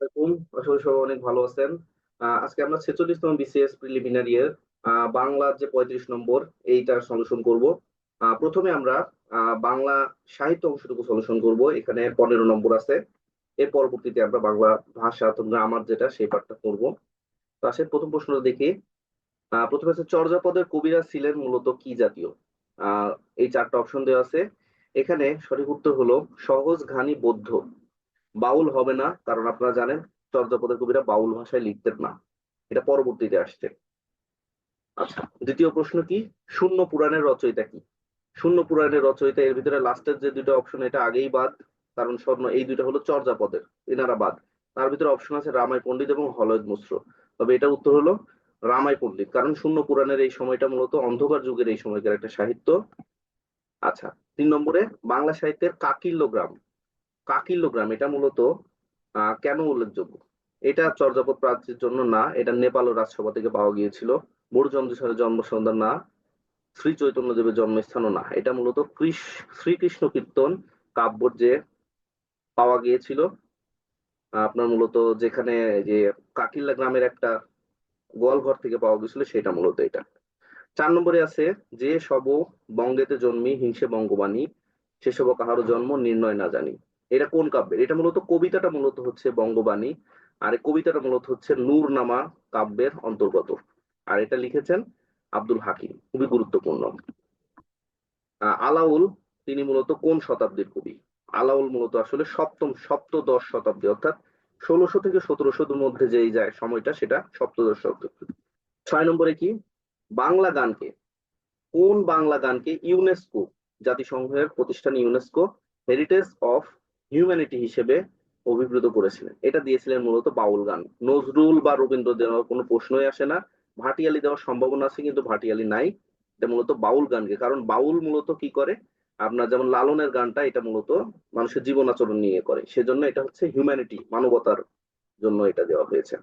করি সবাই অনেক ভালো আছেন। আজকে আমরা ছেচল্লিশতম বিসিএস প্রিলিমিনারি এর বাংলার যে পঁয়ত্রিশ নম্বর, এইটার সলিউশন করব। প্রথমে আমরা বাংলা সাহিত্য অংশটুকু সলিউশন করব। এখানে পনেরো নম্বর আছে। এর পরবর্তীতে আমরা বাংলা ভাষা তো গ্রামার যেটা, সেই পার্টটা করব তো আসে প্রথম প্রশ্নটা দেখি। প্রথমে হচ্ছে চর্যাপদের কবিরা ছিলেন মূলত কি জাতীয়? এই চারটা অপশন দেওয়া আছে। এখানে সঠিক উত্তর হলো, সহজ ঘানি বৌদ্ধ। বাউল হবে না, কারণ আপনারা জানেন চর্যাপদের কবিরা বাউল ভাষায় লিখতেন না। এটা পরবর্তীতে আসছে। আচ্ছা দ্বিতীয় প্রশ্ন কি? শূন্য পুরাণের রচয়িতা কি? শূন্য পুরাণের রচয়িতা, এর ভিতরে লাস্টের যে দুটো অপশন এটা আগেই বাদ, কারণ স্বর্ণ, এই দুটো হলো চর্যাপদের, এনারা বাদ। তার ভিতরে অপশন আছে রামাই পণ্ডিত এবং হলদ মিশ্র। তবে এটার উত্তর হলো রামাই পণ্ডিত, কারণ শূন্য পুরাণের এই সময়টা মূলত অন্ধকার যুগের এই সময়কার একটা সাহিত্য। আচ্ছা তিন নম্বরে বাংলা সাহিত্যের কাকিল্য গ্রাম। কাকিল্য গ্রাম এটা মূলত কেন উল্লেখযোগ্য? এটা চর্যাপদ প্রাচীর জন্য না, এটা নেপাল ও রাজসভা থেকে পাওয়া গিয়েছিল। বড়চন্দ্রেশ্বরের জন্মসন্ধান না, শ্রী চৈতন্য দেবের জন্মস্থানও না। এটা মূলত কৃষ, শ্রীকৃষ্ণ কীর্তন, কাব্যর যে পাওয়া গিয়েছিল। আপনার মূলত যেখানে যে কাকিল্লা গ্রামের একটা গোয়ালঘর থেকে পাওয়া গেছিল সেটা মূলত এটা। চার নম্বরে আছে, যে সব বঙ্গেতে জন্মি হিংসে বঙ্গবাণী সেসব কাহারও জন্ম, নির্ণয় না জানি। এটা কোন কাব্যের? এটা মূলত কবিতাটা মূলত হচ্ছে বঙ্গবাণী, আর কবিতাটা মূলত হচ্ছে নূরনামা কাব্যের অন্তর্গত। আর এটা লিখেছেন আব্দুল হাকিম, খুবই গুরুত্বপূর্ণ। আলাউল, তিনি মূলত কোন শতাব্দীর কবি? আলাউল মূলত আসলে সপ্তম, সপ্তদশ শতাব্দী, অর্থাৎ ষোলোশো থেকে সতেরোশোর মধ্যে যেই যায় সময়টা, সেটা সপ্তদশ শতাব্দী। ছয় নম্বরে কি? বাংলা গানকে, কোন বাংলা গানকে ইউনেস্কো জাতিসংঘের প্রতিষ্ঠান ইউনেস্কো হেরিটেজ অফ হিউম্যানিটি হিসেবে অভিভূত করেছিলেন। এটা দিয়েছিলেন মূলত বাউল গান। নজরুল বা রবীন্দ্র দেওয়ার কোনো প্রশ্নই আসে না। ভাটিয়ালি দেওয়ার সম্ভাবনা আছে কিন্তু ভাটিয়ালি নাই। এটা মূলত বাউল গানকে। কারণ বাউল মূলত কি করে? আপনার যেমন লালনের গানটা, এটা মূলত মানুষের জীবন আচরণ নিয়ে করে। সেজন্য এটা হচ্ছে হিউম্যানিটি মানবতার জন্য এটা দেওয়া হয়েছে।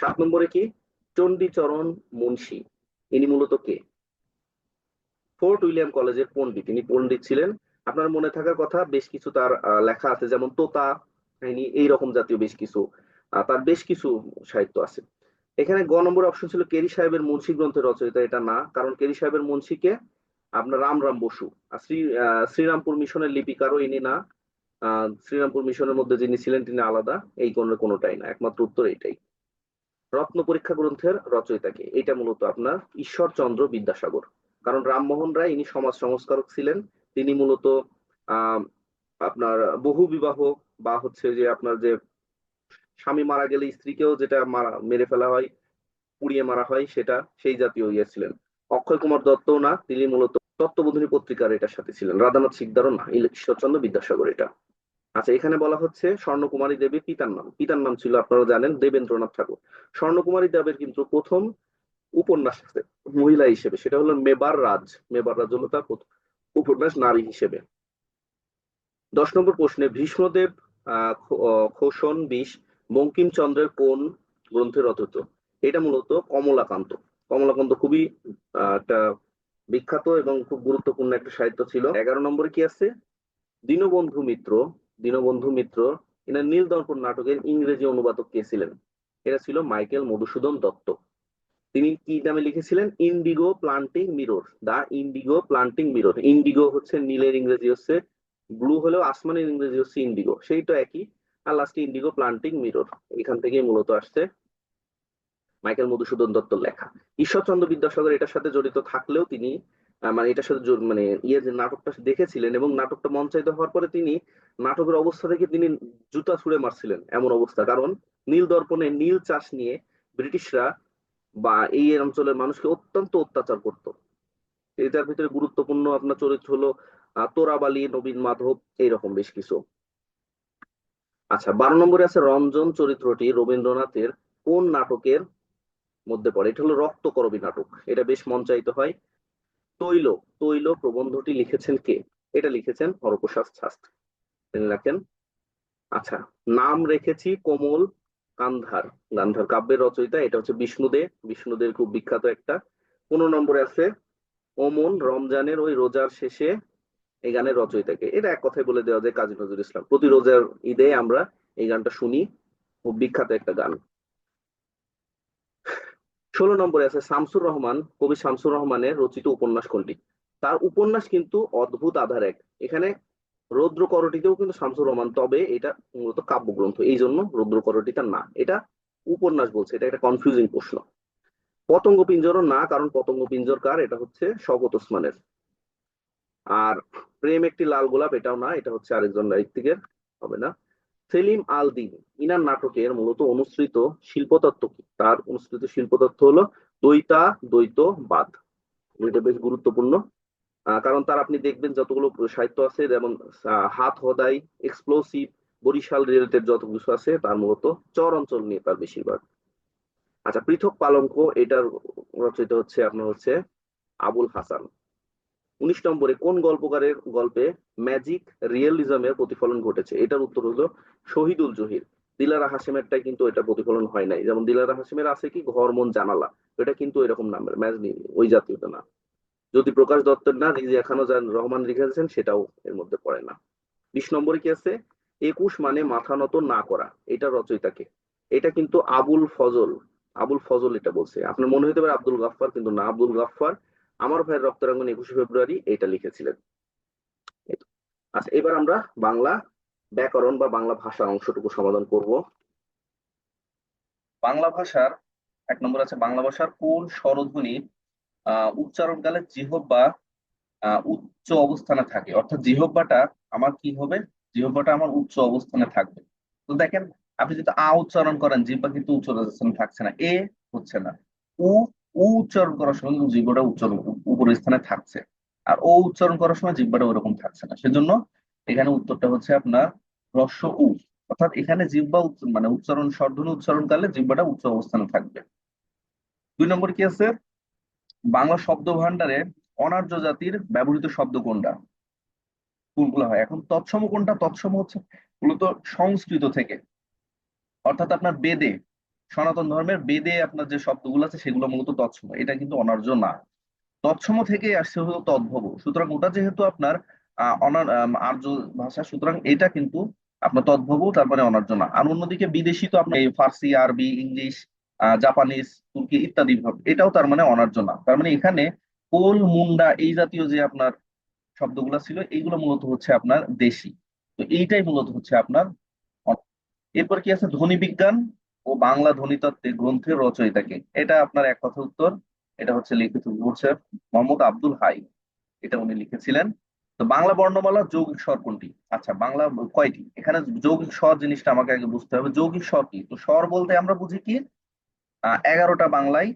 সাত নম্বরে কি? চণ্ডীচরণ মুন্সী। ইনি মূলত কে? ফোর্ট উইলিয়াম কলেজের পণ্ডিত। তিনি পণ্ডিত ছিলেন আপনার মনে থাকার কথা, বেশ কিছু তার লেখা আছে, যেমন তোতা কাহিনী, এইরকম জাতীয় বেশ কিছু তার বেশ কিছু সাহিত্য আছে। এখানে গ নম্বর অপশন ছিল কেরি সাহেবের মুন্সী গ্রন্থের রচয়িতা, এটা না, কারণ কেরি সাহেবের মুন্সীকে আপনার রাম রাম বসু শ্রী শ্রীরামপুর মিশনের লিপিকারও ইনি না। শ্রীরামপুর মিশনের মধ্যে যিনি ছিলেন, তিনি আলাদা, এই কোনো কোনোটাই না, একমাত্র উত্তর এইটাই। রত্ন পরীক্ষা গ্রন্থের রচয়িতাকে এটা মূলত আপনার ঈশ্বরচন্দ্র বিদ্যাসাগর, কারণ রামমোহন রায়, ইনি সমাজ সংস্কারক ছিলেন তিনি মূলত আপনার বহু বিবাহ বা হচ্ছে যে আপনার যে স্বামী মারা গেলে স্ত্রীকেও যেটা মারা, মেরে ফেলা হয়, পুড়িয়ে মারা হয়, সেটা সেই জাতীয় ইয়ে ছিলেন। অক্ষয় কুমার দত্তও না, তিনি মূলত তত্ত্ববোধিনী পত্রিকার এটার সাথে ছিলেন। রাধানাথ সিকদারও না ঈশ্বরচন্দ্র বিদ্যাসাগর এটা। আচ্ছা এখানে বলা হচ্ছে স্বর্ণকুমারী দেবীর পিতার নাম। পিতার নাম ছিল, আপনারা জানেন, দেবেন্দ্রনাথ ঠাকুর। স্বর্ণকুমারী দেবের কিন্তু প্রথম উপন্যাস আছে, মহিলা হিসেবে, সেটা হলো মেবার রাজ। মেবার রাজ হলো তার প্রথম উপন্যাস নারী হিসেবে। দশ নম্বর প্রশ্নে, ভীষ্মদেব খোসন বিষ, বঙ্কিমচন্দ্রের কোন গ্রন্থের রচিত এটা মূলত কমলাকান্ত। কমলাকান্ত খুবই একটা বিখ্যাত এবং খুব গুরুত্বপূর্ণ একটা সাহিত্য ছিল। এগারো নম্বরে কি আছে? দীনবন্ধু মিত্র দীনবন্ধু মিত্র, এনার নীলদর্পণ নাটকের ইংরেজি অনুবাদক কে ছিলেন? এটা ছিল মাইকেল মধুসূদন দত্ত। তিনি কি নামে লিখেছিলেন? Indigo planting mirror the indigo planting mirror indigo হচ্ছে নীলের ইংরেজি হচ্ছে ব্লু হলেও আসমানের ইংরেজি হচ্ছে ইন্ডিগো সেইটা একই। আর লাস্টে ইন্ডিগো প্লান্টিং মিরর এখান থেকেই মূলত আসছে মাইকেল মধুসূদন দত্তর লেখা। ঈশ্বরচন্দ্র বিদ্যাসাগর এটার সাথে জড়িত থাকলেও তিনি মানে এটার সাথে মানে ইয়ে যে নাটকটা দেখেছিলেন এবং নাটকটা মঞ্চায়িত হওয়ার পরে তিনি নাটকের অবস্থা থেকে তিনি জুতা ছুঁড়ে মারছিলেন এমন অবস্থা। কারণ নীল দর্পণে নীল চাষ নিয়ে ব্রিটিশরা বা এই অঞ্চলের মানুষকে অত্যন্ত অত্যাচার করত। এটার ভিতরে গুরুত্বপূর্ণ আপনার চরিত্র হলো তোরাবালি, নবীন মাধব, এইরকম বেশ কিছু। আচ্ছা বারো নম্বরে আছে রঞ্জন চরিত্রটি রবীন্দ্রনাথের কোন নাটকের মধ্যে পড়ে? এটা হলো রক্তকরবী নাটক। এটা বেশ মঞ্চায়িত হয়। তৈল তৈল প্রবন্ধটি লিখেছেন কে? এটা লিখেছেন হরপ্রসাদ শাস্ত্রী। তিনি লেখেন আচ্ছা নাম রেখেছি কোমল গান্ধার গান্ধার কাব্যের রচয়িতা, এটা হচ্ছে বিষ্ণুদে। বিষ্ণুদের খুব বিখ্যাত একটা। পনেরো নম্বরে আছে, ওমন রমজানের ওই রোজার শেষে এই গানের রচয়িতাকে। এটা এক কথায় বলে দেওয়া যায় কাজী নজরুল ইসলাম। প্রতি রোজার ঈদে আমরা এই গানটা শুনি। খুব বিখ্যাত একটা গান। ষোলো নম্বরে আছে, শামসুর রহমান, কবি শামসুর রহমানের রচিত উপন্যাস কোনটি তার উপন্যাস কিন্তু অদ্ভুত আধার এক। এখানে রৌদ্র করটিতেও কিন্তু শামসুর রহমান, তবে এটা মূলত কাব্যগ্রন্থ, এই জন্য রৌদ্র করটিটা না। এটা উপন্যাস বলছে, এটা একটা কনফিউজিং প্রশ্ন। পতঙ্গ পিঞ্জরও না, কারণ পতঙ্গ পিঞ্জর কার? এটা হচ্ছে শওকত ওসমানের। আর প্রেম একটি লাল গোলাপ, এটাও না, এটা হচ্ছে আরেকজন ঋত্বিকের, হবে না? সেলিম আল দিন ইনার নাটকের মূলত অনুসৃত শিল্পতত্ত্ব কি? তার অনুসৃত শিল্পতত্ত্ব হলো দ্বৈতা দ্বৈত বাদ এটা বেশ গুরুত্বপূর্ণ। কারণ তার আপনি দেখবেন যতগুলো সাহিত্য আছে, যেমন হাত হদাই এক্সপ্লোসিভ বরিশাল রিলেটেড যত কিছু আছে, তার মূলত চর অঞ্চল নিয়ে তার বেশিরভাগ। আচ্ছা পৃথক পালঙ্ক, এটার রচিত হচ্ছে আপনার হচ্ছে আবুল হাসান। উনিশ নম্বরে, কোন গল্পকারের গল্পে ম্যাজিক রিয়েলিজমের প্রতিফলন ঘটেছে? এটার উত্তর হলো শহীদুল জহির। দিলারা হাসিমেরটাই কিন্তু এটা প্রতিফলন হয় নাই। যেমন, দিলারা হাসিমের আছে কি? ঘর, মন, জানালা। এটা কিন্তু এরকম নামের ম্যাজনি ওই জাতীয়টা না। যদি প্রকাশ দত্তের না রিজি এখানো যান রহমান লিখেছেন, সেটাও এর মধ্যে পড়ে না। বিশ নম্বরে কি আছে? একুশ মানে মাথা নত না করা, এটা রচয়িতাকে। এটা কিন্তু আবুল ফজল আবুল ফজল এটা বলছে। আপনার মনে হতে পারে আব্দুল গাফফার, কিন্তু না, আব্দুল গাফফার আমার ভাইয়ের রক্তরাঙ্গন একুশে ফেব্রুয়ারি এটা লিখেছিলেন। আচ্ছা এবার আমরা বাংলা ব্যাকরণ বা বাংলা ভাষা অংশটুকু সমাধান করব। বাংলা ভাষার, এক নম্বর আছে বাংলা ভাষার কোন স্বরধ্বনি উচ্চারণকালে জিহ্বা, আহ, উচ্চ অবস্থানে থাকে। অর্থাৎ জিহ্বাটা আমার কি হবে? জিহ্বাটা আমার উচ্চ অবস্থানে থাকবে। তো দেখেন, আপনি যদি আ উচ্চারণ করেন, জিহ্বা কিন্তু উচ্চ অবস্থানে থাকছে না। এ হচ্ছে না। উ উ উচ্চারণ করার সময় কিন্তু জিহ্বাটা উচ্চারণ উপরের স্থানে থাকছে। আর ও উচ্চারণ করার সময় জিহ্বাটা ওরকম থাকছে না। সেজন্য এখানে উত্তরটা হচ্ছে আপনার হ্রস্ব উ। অর্থাৎ এখানে জিহ্বা মানে উচ্চারণ, স্বরধ্বনি উচ্চারণকালে জিহ্বাটা উচ্চ অবস্থানে থাকবে। দুই নম্বর কি আছে? বাংলা শব্দ ভান্ডারে অনার্য জাতির ব্যবহৃত শব্দ কোনটা? কোনগুলো হয়? এখন তৎসম কোনটা? তৎসম হচ্ছে মূলত সংস্কৃত থেকে। অর্থাৎ আপনার বেদে, সনাতন ধর্মের বেদে আপনার যে শব্দগুলো আছে, সেগুলো মূলত তৎসম। এটা কিন্তু অনার্য না। তৎসম থেকে আসছে হলো তদ্ভব। সুতরাং ওটা যেহেতু আপনার অনার আর্য ভাষা, সুতরাং এটা কিন্তু আপনার তদ্ভব তার মানে অনার্য না। আর অন্যদিকে বিদেশি তো আপনার ফার্সি, আরবি, ইংলিশ জাপানিজ তুর্কি ইত্যাদি ভাব, এটাও তার মানে অনার্য না। তার মানে এখানে কোল, মুন্ডা এই জাতীয় যে আপনার শব্দগুলো ছিল, এইগুলো মূলত হচ্ছে আপনার দেশি। তো এইটাই মূলত হচ্ছে আপনার এরপর কি আছে? ধ্বনি বিজ্ঞান ও বাংলা ধ্বনিতত্ত্বে গ্রন্থের রচয়িতাকে। এটা আপনার এক কথা উত্তর, এটা হচ্ছে লিখিত হচ্ছে মোহাম্মদ আব্দুল হাই, এটা উনি লিখেছিলেন। তো বাংলা বর্ণমালা যৌগিক স্বর কোনটি? আচ্ছা বাংলা কয়টি? এখানে যৌগিক স্বর জিনিসটা আমাকে আগে বুঝতে হবে। যৌগিক স্বর কি? তো স্বর বলতে আমরা বুঝি কি? এগারোটা বাংলায়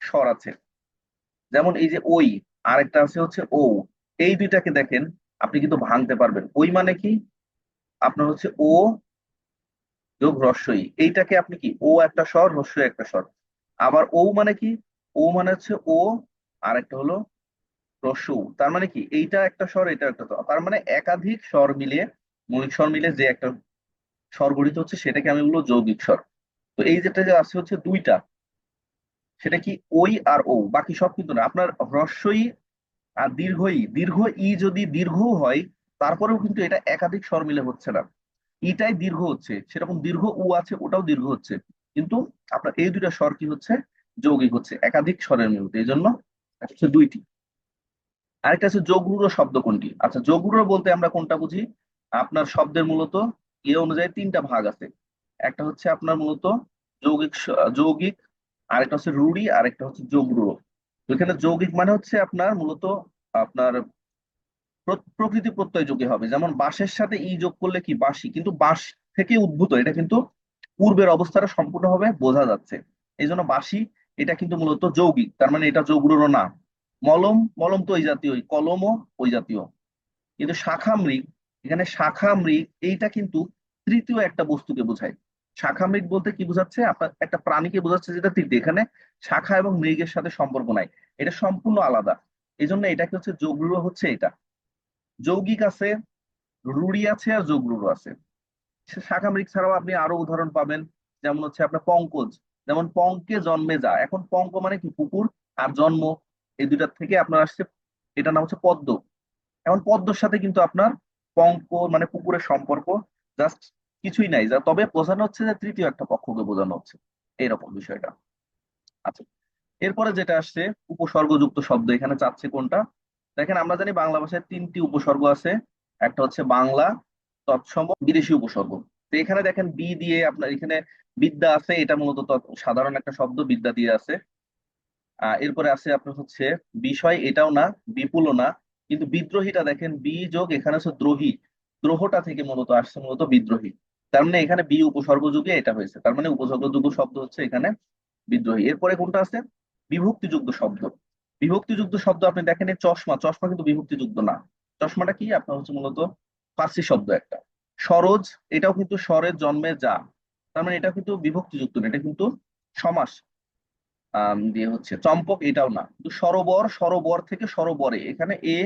স্বর আছে। যেমন এই যে ওই, আরেকটা আছে হচ্ছে ও। এই দুইটাকে দেখেন, আপনি কিন্তু ভাঙতে পারবেন। ওই মানে কি? আপনার হচ্ছে ও যোগ হ্রস্বই। এইটাকে আপনি কি? ও একটা স্বর, হ্রস্বই একটা স্বর। আবার ও মানে কি? ও মানে হচ্ছে ও আর একটা হলো হ্রস্ব। তার মানে কি? এইটা একটা স্বর, এটা একটা তার মানে একাধিক স্বর মিলিয়ে, মৌলিক স্বর মিলে যে একটা স্বর গঠিত হচ্ছে, সেটাকে আমি বলব যৌগিক স্বর। তো এই যেটা যে আছে হচ্ছে দুইটা, সেটা কি ওই আর ও, বাকি সব কিন্তু না। আপনার হ্রস্বই আর দীর্ঘই, দীর্ঘ ই যদি দীর্ঘ হয়, তারপরেও কিন্তু এটা একাধিক স্বর মিলে হচ্ছে না। ইটাই দীর্ঘ হচ্ছে, সেরকম দীর্ঘ উ আছে, ওটাও দীর্ঘ হচ্ছে। কিন্তু আপনার এই দুইটা স্বর কি হচ্ছে? যৌগিক হচ্ছে, একাধিক স্বরের মধ্যে এই জন্য হচ্ছে দুইটি। আরেকটা হচ্ছে যোগরূঢ় শব্দ কোনটি? আচ্ছা যোগরূঢ় বলতে আমরা কোনটা বুঝি? আপনার শব্দের মূলত এ অনুযায়ী তিনটা ভাগ আছে। একটা হচ্ছে আপনার মূলত যৌগিক যৌগিক, আরেকটা হচ্ছে রূঢ়ি, আরেকটা হচ্ছে যোগরূঢ়। এখানে যৌগিক মানে হচ্ছে আপনার মূলত আপনার প্র- প্রকৃতি প্রত্যয় যোগে হবে। যেমন বাঁশের সাথে ই যোগ করলে কি? বাঁশি। কিন্তু বাঁশ থেকে উদ্ভূত, এটা কিন্তু পূর্বের অবস্থাটা সম্পূর্ণভাবে বোঝা যাচ্ছে। এই জন্য বাঁশি, এটা কিন্তু মূলত যৌগিক। তার মানে এটা যোগরূঢ় না। মলম মলম তো ওই জাতীয় কলমও ওই জাতীয়। কিন্তু শাখা মৃগ এখানে শাখা মৃগ এইটা কিন্তু তৃতীয় একটা বস্তুকে বোঝায়। শাখা মৃগ বলতে কি বোঝাচ্ছে? আপনার একটা প্রাণীকে বোঝাচ্ছে যেটা তৃতীয় এখানে শাখা এবং মৃগের সাথে সম্পর্ক নাই। এটা সম্পূর্ণ আলাদা। এই জন্য এটাকে হচ্ছে যোগরূঢ় হচ্ছে এটা। যৌগিক আছে, রুড়ি আছে আর যোগরূঢ় আছে। সে শাখা মৃগ ছাড়াও আপনি আরও উদাহরণ পাবেন। যেমন হচ্ছে আপনার পঙ্কজ। যেমন পঙ্কে জন্মে যা এখন পঙ্ক মানে কি? পুকুর আর জন্ম। এই দুইটার থেকে আপনার আসছে, এটার নাম হচ্ছে পদ্ম। এখন পদ্মর সাথে কিন্তু আপনার পঙ্ক মানে পুকুরের সম্পর্ক। জাস্ট কিছুই নাই। যা, তবে বোঝানো হচ্ছে যে তৃতীয় একটা পক্ষকে বোঝানো হচ্ছে। এইরকম বিষয়টা। আচ্ছা এরপরে যেটা আসছে, উপসর্গযুক্ত শব্দ। এখানে চাচ্ছে কোনটা? দেখেন, আমরা জানি বাংলা ভাষায় তিনটি উপসর্গ আছে। একটা হচ্ছে বাংলা, তৎসম বিদেশি উপসর্গ। তো এখানে দেখেন, বি দিয়ে আপনার এখানে বিদ্যা আছে, এটা মূলত সাধারণ একটা শব্দ, বিদ্যা দিয়ে আছে। এরপরে আছে আপনার হচ্ছে বিষয়, এটাও না, বিপুলও না। কিন্তু বিদ্রোহীটা দেখেন, বি যোগ এখানে হচ্ছে দ্রোহী। দ্রোহটা থেকে মূলত আসছে মূলত বিদ্রোহী। তার মানে এখানে বি উপসর্গ যুগে এটা হয়েছে। তার মানে উপসর্গ যুগ শব্দ হচ্ছে এখানে বিদ্রোহী। এরপরে কোনটা আছে বিভক্তিযুক্ত শব্দ। বিভক্তিযুক্ত শব্দ আপনি দেখেন চশমা চশমা কিন্তু বিভক্তিযুক্ত না। চশমাটা কি? আপনার হচ্ছে মূলত ফার্সি শব্দ একটা। সরোজ, এটাও কিন্তু স্বরের জন্মে যা। তার মানে এটা কিন্তু বিভক্তিযুক্ত না, এটা কিন্তু সমাস দিয়ে হচ্ছে। চম্পক এটাও না। কিন্তু সরোবর সরোবর থেকে সরোবরে। এখানে এ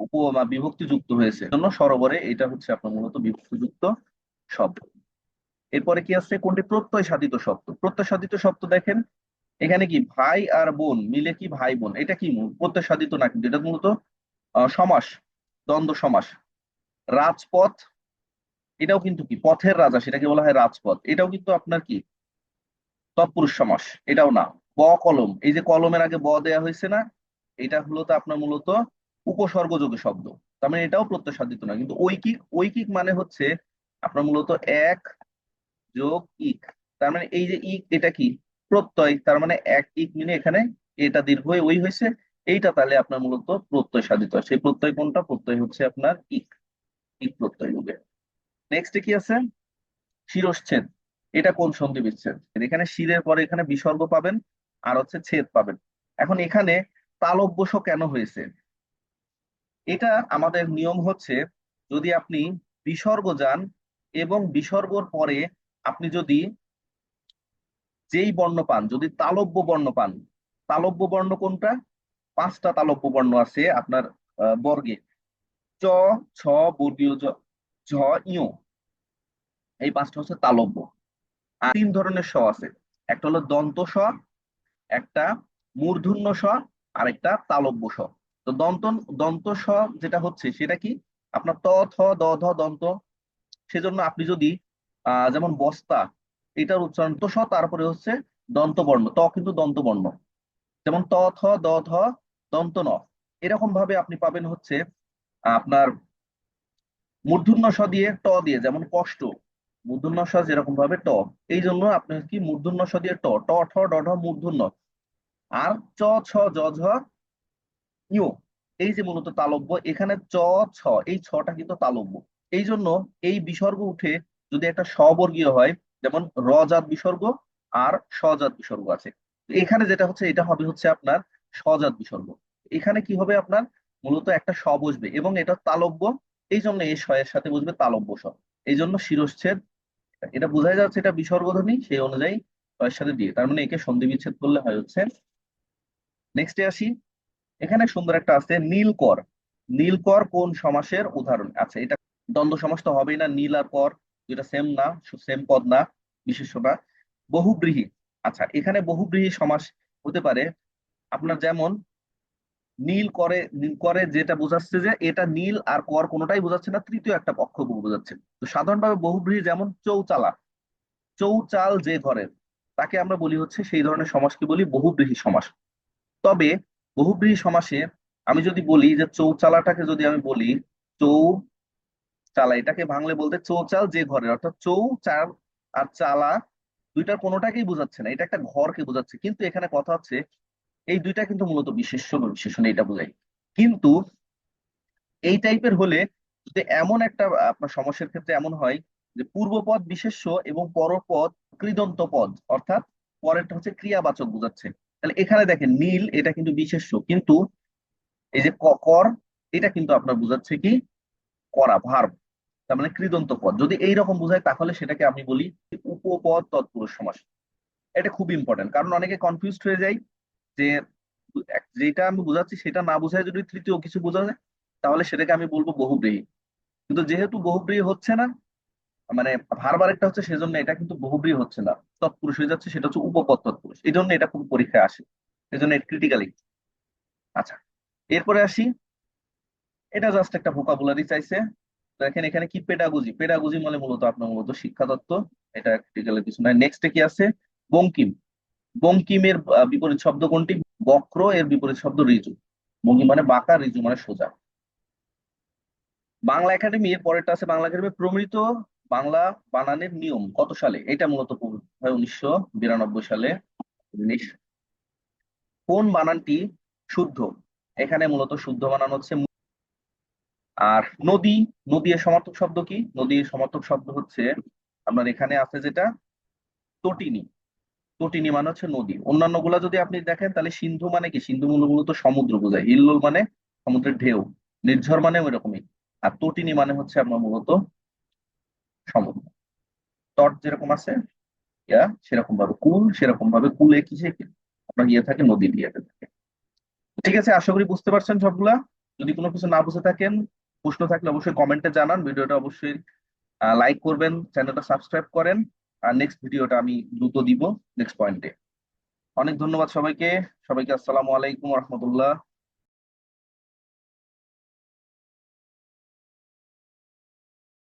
উপ, বিভক্তিযুক্ত হয়েছে। জন্য সরোবরে এটা হচ্ছে আপনার মূলত বিভক্তিযুক্ত শব্দ এরপরে কি আছে কোনটি? প্রত্যয় সাধিত শব্দ। প্রত্যয় সাধিত শব্দ দেখেন, এখানে কি ভাই আর বোন, মিলে কি ভাই বোন? এটা কি? প্রত্যয় সাধিত না কিন্তু? এটা মূলত সমাস, দ্বন্দ্ব সমাস। রাজপথ, এটাও কিন্তু কি? পথের রাজা, সেটাকে বলা হয় রাজপথ। এটাও কিন্তু আপনার কি? তৎপুরুষ সমাস। এটাও না। ব কলম। এই যে কলমের আগে ব দেয়া হয়েছে না, এটা হলো তো আপনার মূলত উপসর্গযোগ্য শব্দ। তার মানে এটাও প্রত্যাসাদিত না। কিন্তু ঐকিক ঐকিক মানে হচ্ছে আপনার মূলত এক যোগ ইক। তার মানে এই যে ইক, এটা কি? প্রত্যয়। তার মানে এক ইক মিলে এখানে এটা দীর্ঘ ওই হয়েছে। এইটা তাহলে আপনার মূলত প্রত্যয় সাধিত। হয়। সেই প্রত্যয় কোনটা? প্রত্যয় হচ্ছে আপনার ইক। ইক প্রত্যয় যুগে। নেক্সট কি আছে? শিরশ্ছেদ। এটা কোন সন্ধি বিচ্ছেদ? এখানে শিরের পরে এখানে বিসর্গ পাবেন, আর হচ্ছে ছেদ পাবেন। এখন এখানে তালব্যস কেন হয়েছে? এটা আমাদের নিয়ম হচ্ছে, যদি আপনি বিসর্গ যান এবং বিসর্গর পরে আপনি যদি যেই বর্ণ পান, যদি তালব্য বর্ণ পান, তালব্য বর্ণ কোনটা? পাঁচটা তালব্য বর্ণ আছে আপনার বর্গে। চ, ছ, বর্গীয় ঝ, ইয়। এই পাঁচটা হচ্ছে তালব্য। আর তিন ধরনের স আছে। একটা হলো দন্ত স একটা মূর্ধন্য স আর একটা তালব্য স তো দন্ত দন্ত স যেটা হচ্ছে সেটা কি? আপনার ত, থ, দ, ধ, দন্ত। সেজন্য আপনি যদি যেমন বস্তা, এটার উচ্চারণ তো, স, তারপরে হচ্ছে দন্তবর্ণ, ত কিন্তু দন্তবর্ণ। যেমন ত, থ, দ, ধ, দন্ত, ন। এরকম ভাবে আপনি পাবেন হচ্ছে আপনার মূর্ধন্য স দিয়ে ট দিয়ে, যেমন কষ্ট, মূর্ধন্য স যেরকম ভাবে ট। এই জন্য আপনি কি মূর্ধন্য স দিয়ে ট ট, ঠ, ড, ঢ, মূর্ধন্য। আর চ, ছ, জ, ঝ ইউ এই যে মূলত তালব্য, এখানে চ, ছ, এই ছটা কিন্তু তালব্য। এই জন্য এই বিসর্গ উঠে যদি একটা স্ববর্গীয় হয়, যেমন রজাত বিসর্গ আর স্বজাত বিসর্গ আছে। এখানে যেটা হচ্ছে, এটা হবে হচ্ছে আপনার স্বজাত বিসর্গ। এখানে কি হবে আপনার? মূলত একটা স বসবে এবং এটা তালব্য এই জন্য এই শয়ের সাথে বসবে তালব্য স এই জন্য শিরশ্ছেদ, এটা বোঝাই যাচ্ছে এটা বিসর্গধ্বনি, সেই অনুযায়ী শয়ের সাথে দিয়ে। তার মানে একে সন্ধি বিচ্ছেদ করলে হয় হচ্ছে। নেক্সটে আসি। এখানে সুন্দর একটা আছে, নীলকর। নীলকর কোন সমাসের উদাহরণ? আচ্ছা এটা দ্বন্দ্ব সমাস তো হবেই না, নীল আর কর যেটা সেম না সেম পদ না বিশেষ্য না বহুব্রীহি। আচ্ছা এখানে বহুব্রীহি সমাস হতে পারে। আপনার যেমন, নীল করে নীল করে যেটা বোঝাচ্ছে যে, এটা নীল আর কর কোনোটাই বোঝাচ্ছে না, তৃতীয় একটা পক্ষ বোঝাচ্ছে। তো সাধারণভাবে বহুব্রীহি যেমন চৌচালা, চৌচাল যে ঘরের, তাকে আমরা বলি হচ্ছে সেই ধরনের সমাসকে বলি বহুব্রীহি সমাস। তবে বহুব্রীহি সমাসে আমি যদি বলি যে চৌচালাটাকে যদি আমি বলি, চৌ চালা, এটাকে ভাঙলে বলতে চৌচাল যে ঘরের অর্থাৎ চৌ, চাল আর চালা দুইটার কোনোটাকেই বোঝাচ্ছে না, এটা একটা ঘরকে বোঝাচ্ছে। কিন্তু এখানে কথা হচ্ছে, এই দুইটা কিন্তু মূলত বিশেষ্য বিশেষণ এটা বোঝায় কিন্তু এই টাইপের হলে যদি এমন একটা আপনার সমস্যার ক্ষেত্রে এমন হয় যে পূর্বপদ বিশেষ্য এবং পরপদ কৃদন্ত পদ অর্থাৎ পরেরটা হচ্ছে ক্রিয়াবাচক বোঝাচ্ছে। তাহলে এখানে দেখেন, নীল, এটা কিন্তু বিশেষ্য, কিন্তু এই যে কর, এটা কিন্তু আপনার বোঝাচ্ছে কি? করা, ভার্ব। তার মানে কৃদন্ত পদ। যদি এইরকম বোঝায়, তাহলে সেটাকে আমি বলি উপপদ তৎপুরুষ সমাস। এটা খুব ইম্পর্টেন্ট কারণ অনেকে কনফিউজড হয়ে যায় যে যেটা আমি বোঝাচ্ছি সেটা না বোঝায় যদি তৃতীয় কিছু বোঝা যায়, তাহলে সেটাকে আমি বলব বহুব্রীহি কিন্তু যেহেতু বহুব্রীহি হচ্ছে না মানে ভার্ব একটা হচ্ছে সেজন্য এটা কিন্তু বহুব্রীহি হচ্ছে না। তৎপুরুষ হয়ে যাচ্ছে, সেটা হচ্ছে উপপদ তৎপুরুষ। এই জন্য এটা খুব পরীক্ষায় আসে। এই জন্য ক্রিটিক্যালি আচ্ছা এরপরে আসি। এটা জাস্ট একটা ভোকাবুলারি চাইছে। দেখেন এখানে কি পেডাগুজি পেডাগোজি মানে মূলত আপনার মূলত শিক্ষা তত্ত্ব, এটা ক্রিটিক্যালের কিছু নাই নেক্সটে কি আছে? বঙ্কিম। বঙ্কিমের বিপরীত শব্দ কোনটি? বক্র, এর বিপরীত শব্দ ঋজু বঙ্কিম মানে বাঁকা ঋজু মানে সোজা। বাংলা একাডেমি, এর পরেরটা আছে বাংলা একাডেমি, প্রমিত বাংলা বানানের নিয়ম কত সালে? এটা মূলত হয় উনিশশো বিরানব্বই সালে। কোন বানানটি শুদ্ধ? এখানে মূলত শুদ্ধ বানান হচ্ছে আর নদী নদী এর সমার্থক শব্দ কি? নদীর সমার্থক শব্দ হচ্ছে, আপনার এখানে আছে যেটা তটিনী। তটিনী মানে হচ্ছে নদী। অন্যান্যগুলা যদি আপনি দেখেন, তাহলে সিন্ধু মানে কি? সিন্ধু মূল মূলত সমুদ্র বোঝায়। হিল্লোল মানে সমুদ্রের ঢেউ, নির্ঝর মানে ওইরকমই আর তটিনী মানে হচ্ছে আপনার মূলত সমুদ্র। তট যেরকম আছে, ইয়া সেরকম ভাবে কুল সেরকম ভাবে কুলে কিসে আপনার ইয়ে থাকে, নদী দিয়ে থাকে। ঠিক আছে, আশা করি বুঝতে পারছেন সবগুলা। যদি কোনো কিছু না বুঝে থাকেন প্রশ্ন থাকলে অবশ্যই কমেন্টে জানান। ভিডিওটা অবশ্যই লাইক করবেন চ্যানেলটা সাবস্ক্রাইব করেন। আর নেক্সট ভিডিওটা আমি দ্রুত দিব নেক্সট পয়েন্টে অনেক ধন্যবাদ সবাইকে। সবাইকে আসসালামু আলাইকুম রহমতুল্লাহ।